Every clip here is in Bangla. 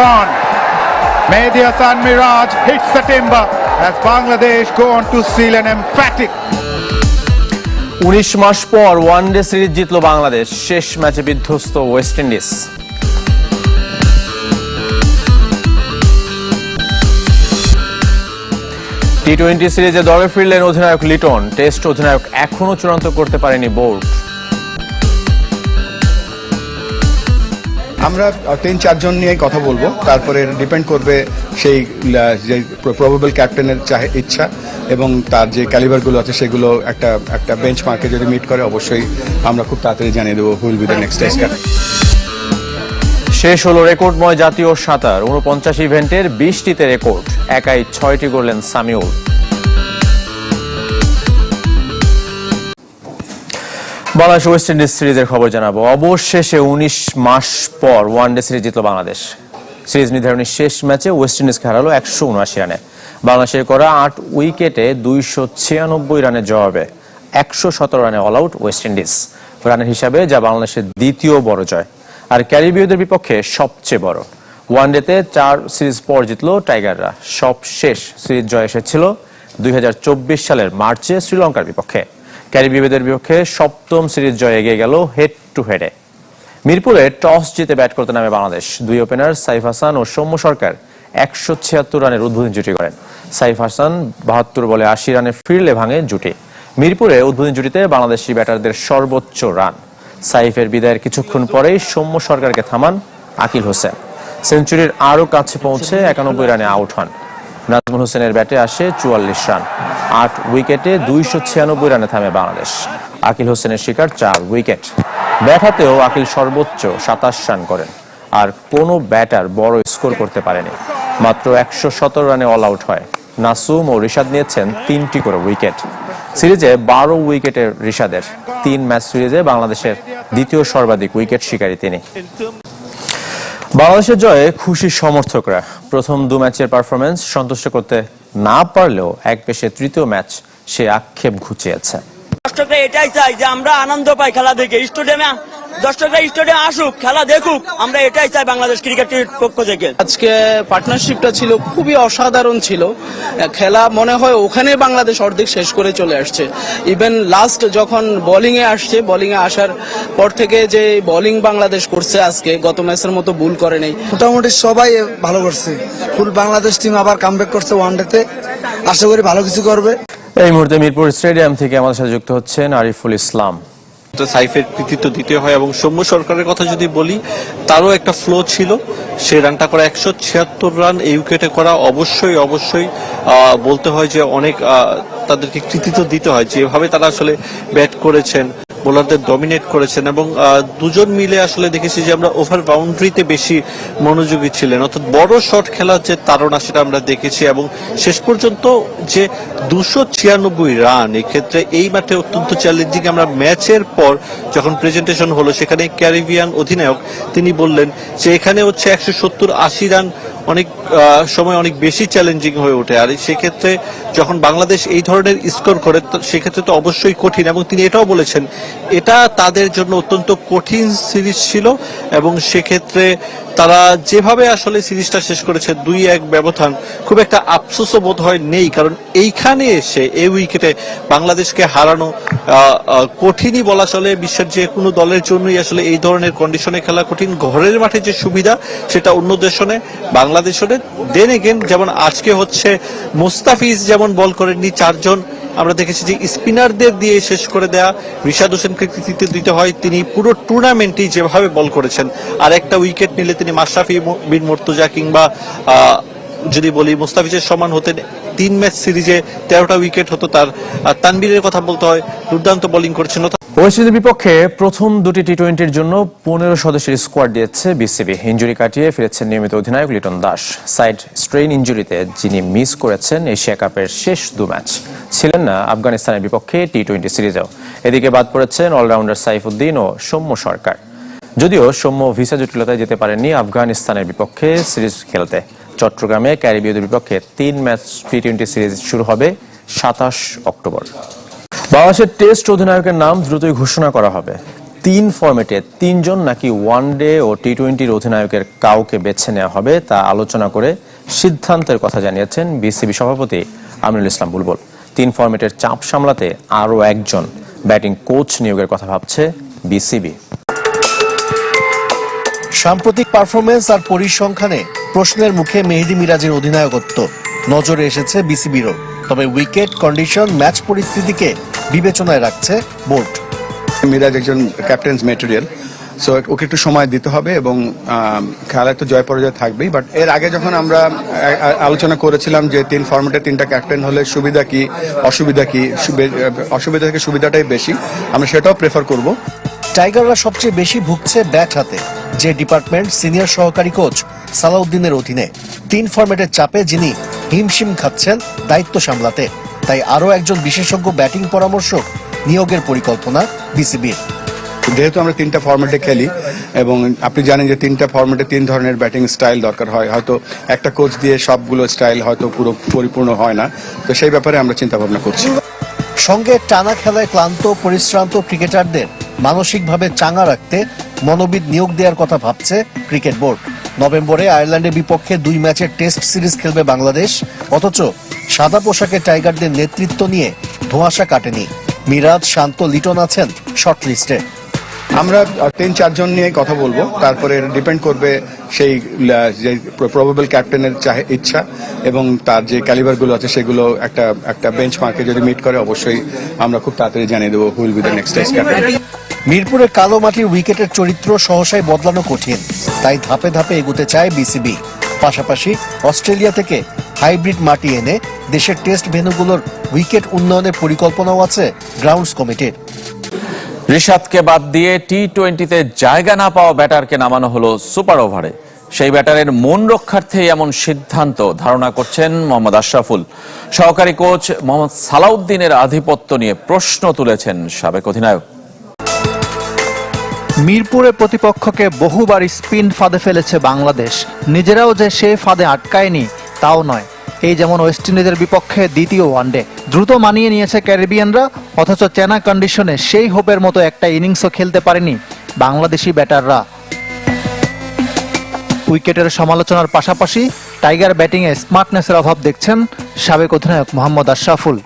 gone. Mehdi Hassan Miraj hits the timber as Bangladesh go on to seal an emphatic উনিশ মাস পর ওয়ানডে সিরিজ জিতল বাংলাদেশ। শেষ ম্যাচে বিধ্বস্ত ওয়েস্ট ইন্ডিজ টি টোয়েন্টি সিরিজে দলে ফিরলেন অধিনায়ক লিটন। টেস্ট অধিনায়ক এখনও চূড়ান্ত করতে পারেনি বোর্ড আমরা তিন, চারজন নিয়ে কথা বলব। তারপরে ডিপেন্ড করবে সেই যে প্রবাবল ক্যাপ্টেনের চাহে ইচ্ছা এবং তার যে ক্যালিবারগুলো আছে সেগুলো একটা একটা বেঞ্চ মার্কে যদি মিট করে, অবশ্যই আমরা খুব তাড়াতাড়ি জানিয়ে দেবো will be the next test শেষ হলো রেকর্ডময় জাতীয় সাঁতার। উনপঞ্চাশ ইভেন্টের বিশটিতে রেকর্ড। একাই ছয়টি করলেন সামিউল। বাংলাদেশ ওয়েস্ট ইন্ডিজ সিরিজের খবর জানাব। অবশেষে উনিশ মাস পর ওয়ানডে সিরিজ জিতল বাংলাদেশ। সিরিজ নির্ধারণী শেষ ম্যাচে ওয়েস্ট ইন্ডিজকে হারালো একশো উনআশি রানে। বাংলাদেশের করা আট উইকেটে দুইশো ছিয়ানব্বই রানের জবাবে, একশো সতেরো রানে অল আউট ওয়েস্ট ইন্ডিজ রানের হিসাবে যা বাংলাদেশের দ্বিতীয় বড় জয়। আর ক্যারিবীয়দের বিপক্ষে সবচেয়ে বড়। ওয়ানডেতে চার সিরিজ পর জিতল টাইগাররা। সব শেষ সিরিজ জয় এসেছিল দুই হাজার চব্বিশ সালের মার্চে শ্রীলঙ্কার বিপক্ষে। ক্যারিবীয়দের বিপক্ষে সপ্তম সিরিজ জয়ে এগিয়ে গেল হেড টু হেডে মিরপুরে টস জিতে ব্যাট করতে নামে বাংলাদেশ। দুই ওপেনার সাইফ হাসান ও সৌম্য সরকার একশো ছিয়াত্তর রানের উদ্বোধনী জুটি করেন। সাইফ হাসান বাহাত্তর বলে আশি রানে ফিরলে ভাঙে জুটি। মিরপুরে উদ্বোধনী জুটিতে বাংলাদেশি ব্যাটারদের সর্বোচ্চ রান। সাইফের বিদায়ের কিছুক্ষণ পরেই সৌম্য সরকারকে থামান আকিল হোসেন। সেঞ্চুরির আরও কাছে পৌঁছে একানব্বই রানে আউট হন। নাজমুল হোসেনের ব্যাটে আসে চুয়াল্লিশ রান। আট উইকেটে দুইশো ছিয়ানব্বই রানে থামে বাংলাদেশ। আকিল হোসেনের শিকার চার উইকেট। ব্যাট হাতেও আকিল সর্বোচ্চ সাতাশ রান করেন আর কোনো ব্যাটার বড় স্কোর করতে পারেনি। মাত্র একশো সতেরো রানে অল আউট হয়। নাসুম ও রিশাদ নিয়েছেন তিনটি করে উইকেট। সিরিজে বারো উইকেটের রিশাদের তিন ম্যাচ সিরিজে বাংলাদেশের দ্বিতীয় সর্বাধিক উইকেট শিকারী তিনি। বাংলাদেশের জয়ে খুশি সমর্থকরা প্রথম দু ম্যাচের পারফরমেন্স সন্তুষ্ট করতে না পারলেও এক পেশে তৃতীয় ম্যাচ সে আক্ষেপ ঘুচিয়েছে। এটাই চাই যে আমরা আনন্দ পাই খেলা দেখে। স্টেডিয়ামে দর্শকরা স্টেডিয়ামে আসুক খেলা দেখুক আমরা এটাই চাই বাংলাদেশ ক্রিকেট পক্ষ থেকে। আজকে পার্টনারশিপটা ছিল খুবই অসাধারণ ছিল। খেলা মনে হয় ওখানে বাংলাদেশ অর্ধেক শেষ করে চলে আসছে। ইভেন লাস্ট যখন বোলিং এ আসছে বোলিং এ আসার পর থেকে যে বোলিং বাংলাদেশ করছে আজকে গত ম্যাচের মতো ভুল করে নেই। মোটামুটি সবাই ভালো করছে। ফুল বাংলাদেশ টিম আবার কামব্যাক করছে ওয়ানডেতে আশা করি ভালো কিছু করবে। এই মুহূর্তে মিরপুর স্টেডিয়াম থেকে আমাদের সাথে যুক্ত হচ্ছেন আরিফুল ইসলাম। সাইফের কৃতিত্ব দিতে হয় এবং সৌম্য সরকারের কথা যদি বলি, তারও একটা ফ্লো ছিল। সে রানটা করা একশো ছিয়াত্তর রান এই উইকেটে করা। অবশ্যই অবশ্যই বলতে হয় যে অনেক তাদেরকে কৃতিত্ব দিতে হয়। যেভাবে তারা আসলে ব্যাট করেছেন বোলারদের ডমিনেট করেছেন এবং দুজন মিলে আসলে দেখেছি যে আমরা ওভার বাউন্ডারিতে বেশি মনোযোগী ছিলেন। অর্থাৎ বড় শট খেলার যে তারা সেটা আমরা দেখেছি এবং শেষ পর্যন্ত যে দুশো ছিয়ানব্বই রান এক্ষেত্রে এই মাঠে অত্যন্ত চ্যালেঞ্জিং আমরা ম্যাচের পর যখন প্রেজেন্টেশন হলো, সেখানে ক্যারিবিয়ান অধিনায়ক তিনি বললেন যে এখানে হচ্ছে একশো সত্তর আশি রান অনেক সময় অনেক বেশি চ্যালেঞ্জিং হয়ে ওঠে। আর সেক্ষেত্রে যখন বাংলাদেশ এই ধরনের স্কোর করে সেক্ষেত্রে তো অবশ্যই কঠিন। এবং তিনি এটাও বলেছেন, এটা তাদের জন্য অত্যন্ত কঠিন সিরিজ ছিল এবং সেক্ষেত্রে তারা যেভাবে আসলে সিরিজটা শেষ করেছে, দুই এক ব্যবধান খুব একটা আফসোসও বোধ হয় নেই। কারণ এইখানে এসে, এই উইকেটে বাংলাদেশকে হারানো কঠিনই বলা চলে। বিশ্বের যে কোনো দলের জন্যই আসলে এই ধরনের কন্ডিশনে খেলা কঠিন। ঘরের মাঠে যে সুবিধা, সেটা অন্য দেশনে, বাংলাদেশনে। দেন এগেন যেমন আজকে হচ্ছে, মুস্তাফিজ যেমন বল করেননি চারজন, আমরা দেখেছি যে স্পিনারদের দিয়ে শেষ করে দেয়া রিশাদ হোসেনকে কৃতিত্ব দিতে হয়। তিনি পুরো টুর্নামেন্টই যেভাবে বল করেছেন, আর একটা উইকেট নিলে তিনি মাশরাফি বিন মুর্তজা কিংবা যদি বলি মুস্তাফিজের সমান হতেন তিন ম্যাচ সিরিজে তেরোটা উইকেট হতো তার। তানবীরের কথা বলতে হয়, দুর্দান্ত বোলিং করেছেন। ওয়েস্ট বিপক্ষে প্রথম দুটি টি টোয়েন্টির জন্য পনেরো সদস্যের স্কোয়াড দিয়েছে বিসিবি ইঞ্জুরি কাটিয়ে ফিরেছেন নিয়মিত অধিনায়ক লিটন দাস। সাইড স্ট্রেইন ইঞ্জুরিতে যিনি মিস করেছেন এশিয়া কাপের শেষ দু ম্যাচ। ছিলেন না আফগানিস্তানের বিপক্ষে টি টোয়েন্টি সিরিজেও। এদিকে বাদ পড়েছেন অলরাউন্ডার সাইফুদ্দিন ও সৌম্য সরকার। যদিও সৌম্য ভিসা জটিলতায় যেতে পারেননি আফগানিস্তানের বিপক্ষে সিরিজ খেলতে। চট্টগ্রামে ক্যারিবীয়দের বিপক্ষে তিন ম্যাচ টি টোয়েন্টি সিরিজ শুরু হবে সাতাশ অক্টোবর। বাংলাদেশের টেস্ট অধিনায়কের নাম দ্রুতই ঘোষণা করা হবে। তিন ফরম্যাটে তিনজন নাকি ওয়ান ডে ও টি টোয়েন্টির অধিনায়কের কাউকে বেছে নেওয়া হবে তা আলোচনা করে সিদ্ধান্তের কথা জানিয়েছেন বিসিবি সভাপতি আমিনুল ইসলাম বুলবুল। তিন ফরম্যাটের চাপ সামলাতে আরও একজন ব্যাটিং কোচ নিয়োগের কথা ভাবছে বিসিবি। সাম্প্রতিক পারফরমেন্স আর পরিসংখ্যানে প্রশ্নের মুখে মেহেদি মিরাজের অধিনায়কত্ব। নজরে এসেছে বিসিবিরও। তবে উইকেট, কন্ডিশন, ম্যাচ পরিস্থিতিকে বিবেচনায় রাখছে বোর্ড। মিরাজ একজন ক্যাপ্টেন্স মেটেরিয়াল সো ওকে একটু সময় দিতে হবে এবং খেলায় তো জয় পরাজয় থাকবেই। বাট এর আগে যখন আমরা আলোচনা করেছিলাম যে তিন ফর্মেটে তিনটা ক্যাপ্টেন হলে সুবিধা কি অসুবিধা কি সুবি- অসুবিধা থেকে সুবিধাটাই বেশি আমরা সেটাও প্রেফার করব। টাইগাররা সবচেয়ে বেশি ভুগছে ব্যাট হাতে যে ডিপার্টমেন্ট সিনিয়র সহকারী কোচ সালাউদ্দিনের অধীনে। তিন ফরম্যাটের চাপে যিনি হিমশিম খাচ্ছেন দায়িত্ব সামলাতে। তাই আরও একজন বিশেষজ্ঞ ব্যাটিং পরামর্শক নিয়োগের পরিকল্পনা বিসিবির। যেহেতু আমরা তিনটা ফর্মেটে খেলি এবং আপনি জানেন যে তিনটা ফর্মেটে তিন ধরনের ব্যাটিং স্টাইল দরকার হয়। হয়তো একটা কোচ দিয়ে সবগুলো স্টাইল হয়তো পুরো পরিপূর্ণ হয় না। তো সেই ব্যাপারে আমরা চিন্তা ভাবনা করছি। সঙ্গে টানা খেলায় ক্লান্ত পরিশ্রান্ত ক্রিকেটারদের মানসিকভাবে চাঙা রাখতে মনোবিদ নিয়োগ দেওয়ার কথা ভাবছে ক্রিকেট বোর্ড। নভেম্বরে আয়ারল্যান্ডের বিপক্ষে দুই ম্যাচের টেস্ট সিরিজ খেলবে বাংলাদেশ। অথচ সাদা পোশাকে টাইগারদের নেতৃত্ব নিয়ে ধোঁয়াশা কাটেনি। মিরাজ শান্ত লিটন আছেন শর্ট লিস্টে আমরা তিন চারজন নিয়ে কথা বলব। তারপরে ডিপেন্ড করবে সেই যে প্রবাবল ক্যাপ্টেনের চাহে ইচ্ছা এবং তার যে ক্যালিবারগুলো আছে সেগুলো একটা একটা বেঞ্চ মার্কে যদি মিট করে অবশ্যই আমরা খুব তাড়াতাড়ি জানিয়ে দেবো will be the next test captain মিরপুরে কালো মাটির উইকেটের চরিত্র সহসাই বদলানো কঠিন তাই ধাপে ধাপে এগুতে চায় বিসিবি। পাশাপাশি অস্ট্রেলিয়া থেকে হাইব্রিড মাটি এনে দেশের টেস্ট ভেন্যুগুলোর উইকেট উন্নয়নের পরিকল্পনাও আছে গ্রাউন্ডস কমিটির। ঋষাদকে বাদ দিয়ে টি টোয়েন্টিতে জায়গা না পাওয়া ব্যাটারকে নামানো হলো সুপার ওভারে। সেই ব্যাটারের মন রক্ষার্থে এমন সিদ্ধান্ত ধারণা করছেন মোহাম্মদ আশরাফুল। সহকারী কোচ মোহাম্মদ সালাউদ্দিনের আধিপত্য নিয়ে প্রশ্ন তুলেছেন সাবেক অধিনায়ক। মিরপুরে প্রতিপক্ষকে বহুবার স্পিন ফাঁদে ফেলেছে বাংলাদেশ। নিজেরাও যে সে ফাঁদে আটকায়নি তাও নয়। এই যেমন ওয়েস্ট ইন্ডিজের বিপক্ষে দ্বিতীয় ওয়ানডে দ্রুত মানিয়ে নিয়েছে ক্যারিবিয়ানরা, অথচ চেনা কন্ডিশনে সেই হোপের মতো একটা ইনিংসও খেলতে পারেনি বাংলাদেশি ব্যাটাররা। উইকেটের সমালোচনার পাশাপাশি টাইগার ব্যাটিংয়ে স্মার্টনেসের অভাব দেখছেন সাবেক অধিনায়ক মোহাম্মদ আশরাফুল।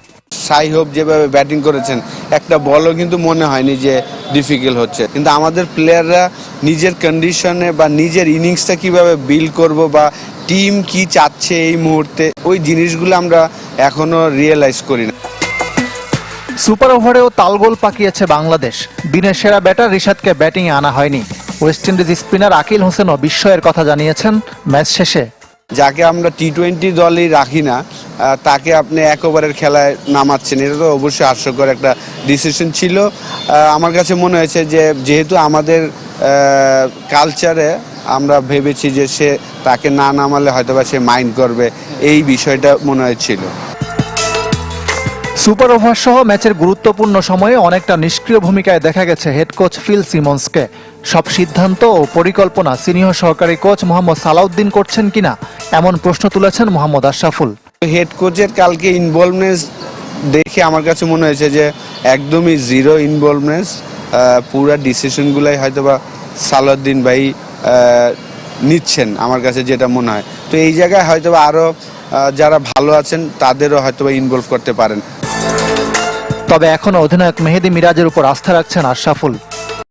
সাই হোপ যেভাবে ব্যাটিং করেছেন, একটা বলও কিন্তু মনে হয়নি যে ডিফিকাল্ট হচ্ছে। কিন্তু আমাদের প্লেয়াররা নিজের কন্ডিশনে বা নিজের ইনিংসটা কীভাবে বিল করব বা টিম কি চাচ্ছে এই মুহূর্তে ওই জিনিসগুলো আমরা এখনও রিয়েলাইজ করি না। সুপার ওভারেও তালগোল পাকিয়েছে বাংলাদেশ। দিনের সেরা ব্যাটার রিশাদকে ব্যাটিংয়ে আনা হয়নি। ওয়েস্ট ইন্ডিজ স্পিনার আকিল হোসেনও বিস্ময়ের কথা জানিয়েছেন ম্যাচ শেষে। যাকে আমরা টি টোয়েন্টি দলেই রাখি না তাকে আপনি এক ওভারের খেলায় নামাচ্ছেন এটা তো অবশ্যই হাস্যকর একটা ডিসিশন ছিল। আমার কাছে মনে হয়েছে যে যেহেতু আমাদের কালচারে আমরা ভেবেছি যে সে তাকে না নামালে হয়তোবা সে মাইন্ড করবে। এই বিষয়টা মনে হয়েছিল সুপার ওভার সহ ম্যাচের গুরুত্বপূর্ণ সময়ে অনেকটা নিষ্ক্রিয় ভূমিকায় দেখা গেছে হেড কোচ ফিল সিমন্সকে। সব সিদ্ধান্ত ও পরিকল্পনা সিনিয়র সহকারী কোচ মোহাম্মদ সালাউদ্দিন করছেন কিনা এমন প্রশ্ন তুলেছেন মোহাম্মদ আশরাফুল। হেড কোচের কালকে ইনভলভনেস দেখে আমার কাছে মনে হয়েছে যে একদমই জিরো ইনভলভনেস পুরা ডিসিশনগুলাই হয়তোবা সালাউদ্দিন ভাই নিচ্ছেন আমার কাছে যেটা মনে হয়। তো এই জায়গায় হয়তো আরও যারা ভালো আছেন তাদেরও হয়তো ইনভলভ করতে পারেন। তবে এখনও অধিনায়ক মেহেদি মিরাজের উপর আস্থা রাখছেন আশরাফুল।